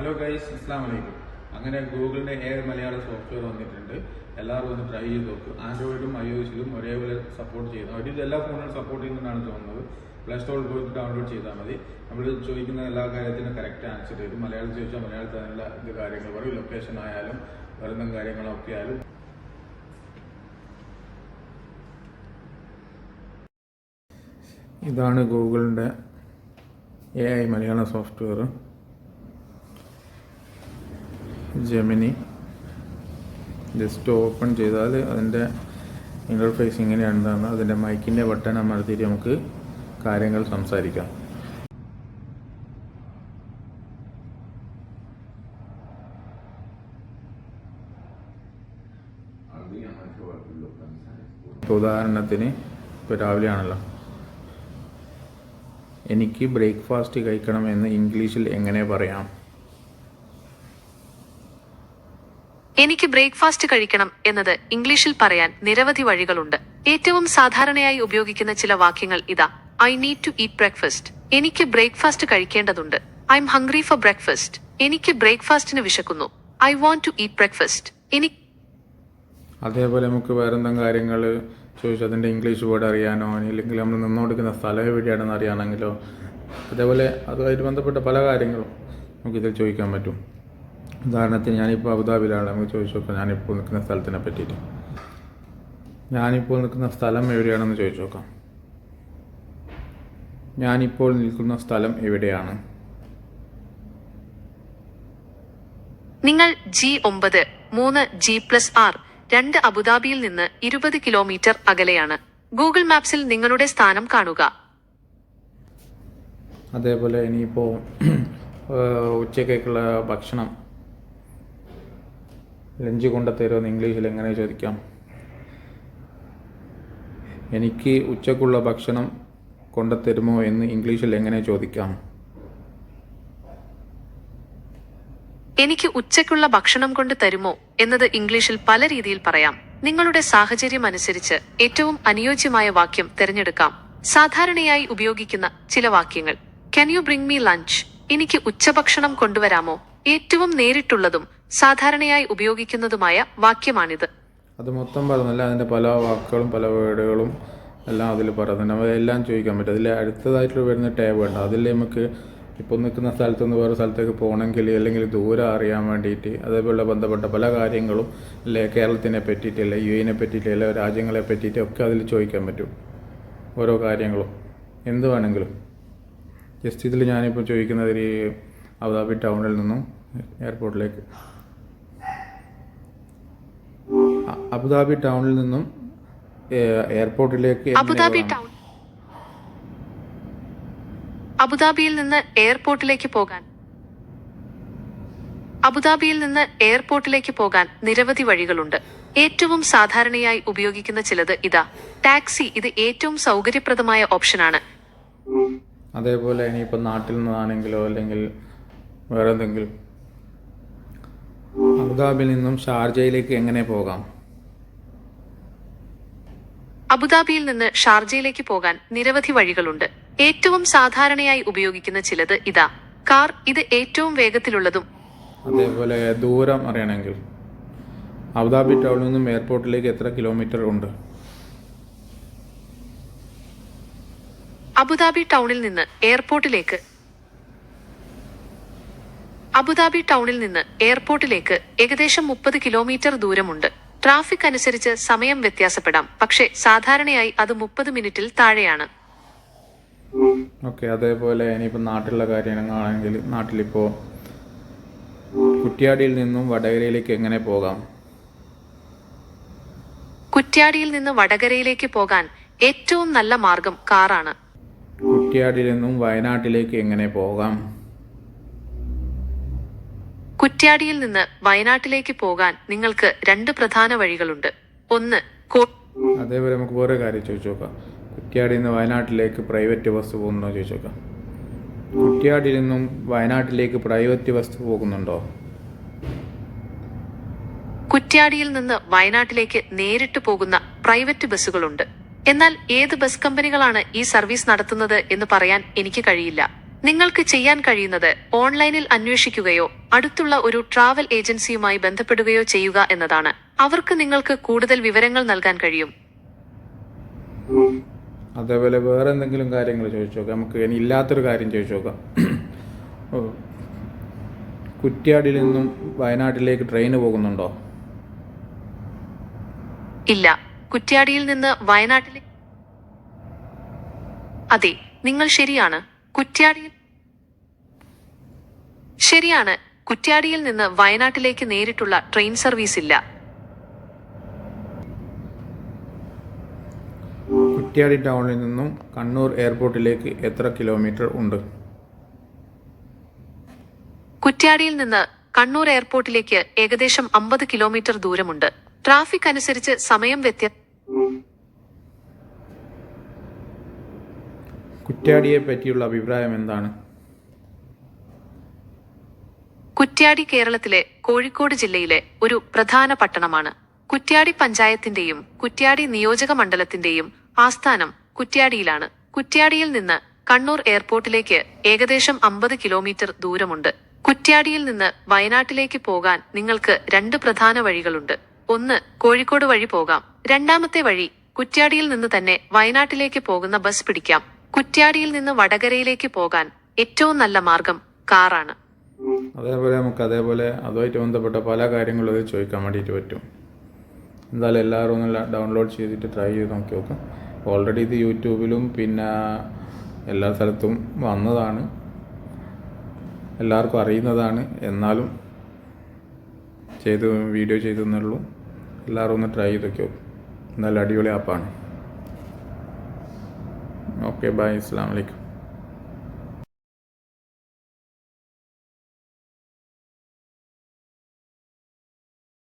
Hello guys അസ്സാം വലൈക്കും അങ്ങനെ ഗൂഗിളിന്റെ ഏഴ് മലയാള സോഫ്റ്റ്വെയർ വന്നിട്ടുണ്ട്. എല്ലാവരും ഒന്ന് ട്രൈ ചെയ്ത് നോക്കും. ആൻഡ്രോയിഡും ഐ ഒസിലും ഒരേപോലെ സപ്പോർട്ട് ചെയ്യുന്നു അവർ എല്ലാ ഫോണുകളും സപ്പോർട്ട് ചെയ്യുന്നതാണ് തോന്നുന്നത്. പ്ലേ സ്റ്റോറിൽ പോയിട്ട് ഡൗൺലോഡ് ചെയ്താൽ മതി. നമ്മൾ ചോദിക്കുന്ന എല്ലാ കാര്യത്തിനും കറക്റ്റ് ആൻസർ ചെയ്തു മലയാളം ചോദിച്ചാൽ മലയാളത്തിൽ നല്ല ഇത് കാര്യങ്ങൾ പറയും. ലൊക്കേഷൻ ആയാലും വരുന്ന കാര്യങ്ങളൊക്കെ ആയാലും. ഇതാണ് ഗൂഗിളിന്റെ എ ഐ മലയാള സോഫ്റ്റ്വെയർ ജെമിനി. ജസ്റ്റ് ഓപ്പൺ ചെയ്താൽ അതിന്റെ ഇന്റർഫേസ് ഇങ്ങനെയാണെന്നാണ് അതിന്റെ മൈക്കിന്റെ ബട്ടൺ അമർത്തിയിട്ട് നമുക്ക് കാര്യങ്ങൾ സംസാരിക്കാം. ഉദാഹരണത്തിന് ഇപ്പോൾ രാവിലെ ആണല്ലോ എനിക്ക് ബ്രേക്ക്ഫാസ്റ്റ് കഴിക്കണം എന്ന് ഇംഗ്ലീഷിൽ എങ്ങനെ പറയാം? എനിക്ക് ബ്രേക്ക്ഫാസ്റ്റ് കഴിക്കണം എന്നത് ഇംഗ്ലീഷിൽ പറയാൻ നിരവധി വഴികളുണ്ട്. ഏറ്റവും സാധാരണയായി ഉപയോഗിക്കുന്ന ചില വാക്യങ്ങൾ ഇതാ. I need to eat breakfast എനിക്ക് ബ്രേക്ക്ഫാസ്റ്റ് കഴിക്കേണ്ടതുണ്ട്. I'm hungry for breakfast എനിക്ക് ബ്രേക്ക്ഫാസ്റ്റിന് വിശക്കുന്നു. I want to eat breakfast എനിക്ക് അതേപോലെ നമുക്ക് വേറെ എന്തെങ്കിലും കാര്യങ്ങൾ ചോദിച്ചു അതിന്റെ ഇംഗ്ലീഷ് വേർഡ് അറിയാനോ? അല്ലെങ്കിൽ നമ്മൾ നിന്നുകൊടുക്കുന്ന സ്ഥലം എവിടെയാണെന്ന് അറിയാനെങ്കിലോ അതേപോലെ അതുമായിട്ട് ബന്ധപ്പെട്ട പല കാര്യങ്ങളും നമുക്കിതിൽ ചോദിക്കാൻ പറ്റും. ഉദാഹരണത്തിന് ഞാനിപ്പോൾ അബുദാബിയിലാണ്. നമുക്ക് ചോദിച്ചു നോക്കാം ഞാനിപ്പോൾ നിൽക്കുന്ന സ്ഥലത്തിനെ പറ്റിയിട്ട്. ഞാനിപ്പോൾ നിൽക്കുന്ന സ്ഥലം എവിടെയാണെന്ന് ചോദിച്ചു നോക്കാം ഞാനിപ്പോൾ നിൽക്കുന്ന സ്ഥലം എവിടെയാണ്? നിങ്ങൾ ജി ഒമ്പത് മൂന്ന് ജി പ്ലസ് ആർ രണ്ട് അബുദാബിയിൽ നിന്ന് ഇരുപത് കിലോമീറ്റർ അകലെയാണ്. ഗൂഗിൾ മാപ്സിൽ നിങ്ങളുടെ സ്ഥാനം കാണുക. അതേപോലെ ഇനിയിപ്പോൾ ഉച്ചക്കേക്കുള്ള ഭക്ഷണം ലഞ്ച് കൊണ്ടുത്തരുമെന്ന് ഇംഗ്ലീഷിൽ എങ്ങനെ ചോദിക്കാം? എനിക്ക് ഉച്ചക്കുള്ള ഭക്ഷണം കൊണ്ടുത്തരുമോ എന്ന് ഇംഗ്ലീഷിൽ എങ്ങനെ ചോദിക്കാം? എനിക്ക് ഉച്ചക്കുള്ള ഭക്ഷണം കൊണ്ട് തരുമോ എന്നത് ഇംഗ്ലീഷിൽ പല രീതിയിൽ പറയാം. നിങ്ങളുടെ സാഹചര്യം അനുസരിച്ച് ഏറ്റവും അനുയോജ്യമായ വാക്യം തിരഞ്ഞെടുക്കാം. സാധാരണയായി ഉപയോഗിക്കുന്ന ചില വാക്യങ്ങൾ. Can you bring me lunch എനിക്ക് ഉച്ചഭക്ഷണം കൊണ്ടുവരാമോ? ഏറ്റവും നേരിട്ടുള്ളതും സാധാരണയായി ഉപയോഗിക്കുന്നതുമായ വാക്യമാണിത്. അത് മൊത്തം പറഞ്ഞല്ല അതിന്റെ പല വാക്കുകളും പല വേർഡുകളും എല്ലാം അതിൽ പറയുന്നുണ്ട്. നമുക്ക് എല്ലാം ചോദിക്കാൻ പറ്റും. അതിൽ അടുത്തതായിട്ട് വരുന്ന ടാബ് ഉണ്ട് അതിൽ നമുക്ക് ഇപ്പോൾ നിൽക്കുന്ന സ്ഥലത്ത് നിന്ന് വേറെ സ്ഥലത്തേക്ക് പോകണമെങ്കിൽ അല്ലെങ്കിൽ ദൂരം അറിയാൻ വേണ്ടിയിട്ട് അതേപോലെ ബന്ധപ്പെട്ട പല കാര്യങ്ങളും അല്ലെ കേരളത്തിനെ പറ്റിയിട്ട് അല്ലെ യു എനെ പറ്റിയിട്ട് അല്ലെ രാജ്യങ്ങളെ പറ്റിയിട്ട് ഒക്കെ അതിൽ ചോദിക്കാൻ പറ്റും. ഓരോ കാര്യങ്ങളും. എന്ത് വേണമെങ്കിലും. ജസ്റ്റ് ഇതിൽ ഞാനിപ്പോൾ ചോദിക്കുന്നത് ഒരു അബുദാബി ടൗണിൽ നിന്നും എയർപോർട്ടിലേക്ക്. അബുദാബി ടൗണിൽ നിന്നും എയർപോർട്ടിലേക്ക് അബുദാബി ടൗൺ. അബുദാബിയിൽ നിന്ന് എയർപോർട്ടിലേക്ക് പോകാൻ. അബുദാബിയിൽ നിന്ന് എയർപോർട്ടിലേക്ക് പോകാൻ നിരവധി വഴികളുണ്ട്. ഏറ്റവും സാധാരണയായി ഉപയോഗിക്കുന്ന ചിലത് ഇതാ. ടാക്സി ഇത് ഏറ്റവും സൗകര്യപ്രദമായ ഓപ്ഷനാണ്. അതേപോലെ ഇനിയിപ്പോൾ നാട്ടിൽ നിന്നാണെങ്കിലോ അല്ലെങ്കിൽ വേറെ എന്തെങ്കിലും അബുദാബിയിൽ നിന്നും ഷാർജയിലേക്ക് എങ്ങനെ പോകാം? അബുദാബിയിൽ നിന്ന് ഷാർജയിലേക്ക് പോകാൻ നിരവധി വഴികളുണ്ട്. ഏറ്റവും സാധാരണയായി ഉപയോഗിക്കുന്ന ചിലത് ഇതാ. കാർ ഇത് ഏറ്റവും വേഗത്തിലുള്ളതും അതേപോലെ ദൂരം അറിയണമെങ്കിൽ. അബുദാബി ടൗണിൽ നിന്നും എയർപോർട്ടിലേക്ക് എത്ര കിലോമീറ്റർ ഉണ്ട്? അബുദാബി ടൗണിൽ നിന്ന് എയർപോർട്ടിലേക്ക് അബുദാബി ടൗണിൽ നിന്ന് എയർപോർട്ടിലേക്ക് ഏകദേശം മുപ്പത് കിലോമീറ്റർ ദൂരമുണ്ട്. ട്രാഫിക് അനുസരിച്ച് സമയം വ്യത്യാസപ്പെടാം. പക്ഷേ സാധാരണയായി അത് മുപ്പത് മിനിറ്റിൽ താഴെയാണ്. ഓക്കെ അതേപോലെ ഇനിയിപ്പോൾ നാട്ടിലുള്ള കാര്യങ്ങളാണെങ്കിൽ നാട്ടിലിപ്പോൾ കുറ്റ്യാടിയിൽ നിന്നും വടകരയിലേക്ക് എങ്ങനെ പോകാം? കുറ്റ്യാടിയിൽ നിന്ന് വടകരയിലേക്ക് പോകാൻ ഏറ്റവും നല്ല മാർഗം കാറാണ്. കുറ്റ്യാടിയിൽ നിന്നും വയനാട്ടിലേക്ക് എങ്ങനെ പോകാം? കുറ്റ്യാടിയിൽ നിന്ന് വയനാട്ടിലേക്ക് പോകാൻ നിങ്ങൾക്ക് രണ്ട് പ്രധാന വഴികളുണ്ട്. ഒന്ന് അതേപോലെ നമുക്ക് വേറെ കാര്യം ചോദിച്ചു നോക്കാം കുറ്റ്യാടിയിൽ നിന്ന് വയനാട്ടിലേക്ക് പ്രൈവറ്റ് ബസ് പോകുന്നുണ്ടോ ചോദിച്ചു നോക്കാം കുറ്റ്യാടിയിൽ നിന്നും വയനാട്ടിലേക്ക് പ്രൈവറ്റ് ബസ് പോകുന്നുണ്ടോ? കുറ്റ്യാടിയിൽ നിന്ന് വയനാട്ടിലേക്ക് നേരിട്ട് പോകുന്ന പ്രൈവറ്റ് ബസ്സുകളുണ്ട്. എന്നാൽ ഏത് ബസ് കമ്പനികളാണ് ഈ സർവീസ് നടത്തുന്നത് എന്ന് പറയാൻ എനിക്ക് കഴിയില്ല. നിങ്ങൾക്ക് ചെയ്യാൻ കഴിയുന്നത് ഓൺലൈനിൽ അന്വേഷിക്കുകയോ അടുത്തുള്ള ഒരു ട്രാവൽ ഏജൻസിയുമായി ബന്ധപ്പെടുകയോ ചെയ്യുക എന്നതാണ്. അവർക്ക് നിങ്ങൾക്ക് കൂടുതൽ വിവരങ്ങൾ നൽകാൻ കഴിയും. അതേപോലെ വേറെ എന്തെങ്കിലും കാര്യങ്ങൾ ചോദിച്ചു നോക്കാം. നമുക്ക് ഇനി ഇല്ലാത്തൊരു കാര്യം ചോദിച്ചു നോക്കാം. കുറ്റ്യാടിയിൽ നിന്നും വയനാട്ടിലേക്ക് ട്രെയിൻ പോകുന്നുണ്ടോ? ഇല്ല. കുറ്റ്യാടിയിൽ നിന്ന് വയനാട്ടിലേക്ക് അതെ നിങ്ങൾ ശരിയാണ്. കുറ്റ്യാടിയിൽ ശരിയാണ്. കുറ്റ്യാടിയിൽ നിന്ന് വയനാട്ടിലേക്ക് നേരിട്ടുള്ള ട്രെയിൻ സർവീസ് ഇല്ല. കുറ്റ്യാടി ടൗണിൽ നിന്നും കണ്ണൂർ എയർപോർട്ടിലേക്ക് എത്ര കിലോമീറ്റർ ഉണ്ട്? കുറ്റ്യാടിയിൽ നിന്ന് കണ്ണൂർ എയർപോർട്ടിലേക്ക് ഏകദേശം അമ്പത് കിലോമീറ്റർ ദൂരമുണ്ട്. ട്രാഫിക് അനുസരിച്ച് സമയം വ്യത്യ കുറ്റ്യാടിയെ പറ്റിയുള്ള അഭിപ്രായം എന്താണ്? കുറ്റ്യാടി കേരളത്തിലെ കോഴിക്കോട് ജില്ലയിലെ ഒരു പ്രധാന പട്ടണമാണ്. കുറ്റ്യാടി പഞ്ചായത്തിന്റെയും കുറ്റ്യാടി നിയോജക മണ്ഡലത്തിന്റെയും ആസ്ഥാനം കുറ്റ്യാടിയിലാണ്. കുറ്റ്യാടിയിൽ നിന്ന് കണ്ണൂർ എയർപോർട്ടിലേക്ക് ഏകദേശം അമ്പത് കിലോമീറ്റർ ദൂരമുണ്ട്. കുറ്റ്യാടിയിൽ നിന്ന് വയനാട്ടിലേക്ക് പോകാൻ നിങ്ങൾക്ക് രണ്ട് പ്രധാന വഴികളുണ്ട്. ഒന്ന് കോഴിക്കോട് വഴി പോകാം. രണ്ടാമത്തെ വഴി കുറ്റ്യാടിയിൽ നിന്ന് തന്നെ വയനാട്ടിലേക്ക് പോകുന്ന ബസ് പിടിക്കാം. കുറ്റ്യാടിയിൽ നിന്ന് വടകരയിലേക്ക് പോകാൻ ഏറ്റവും നല്ല മാർഗം കാറാണ്. അതേപോലെ നമുക്ക് അതേപോലെ അതുമായിട്ട് ബന്ധപ്പെട്ട പല കാര്യങ്ങളും അത് ചോദിക്കാൻ വേണ്ടിയിട്ട് പറ്റും. എന്തായാലും എല്ലാവരും ഒന്ന് ഡൗൺലോഡ് ചെയ്തിട്ട് ട്രൈ ചെയ്ത് നോക്കി നോക്കാം. ഓൾറെഡി ഇത് യൂട്യൂബിലും പിന്നെ എല്ലാ സ്ഥലത്തും വന്നതാണ്. എല്ലാവർക്കും അറിയുന്നതാണ്. എന്നാലും ചെയ്ത് വീഡിയോ ചെയ്തെന്നുള്ളൂ എല്ലാവരും ഒന്ന് ട്രൈ ചെയ്ത് നോക്കി എന്തായാലും അടിപൊളി ആപ്പാണ് ഓക്കെ ബൈ അസ്സാം വലൈക്കും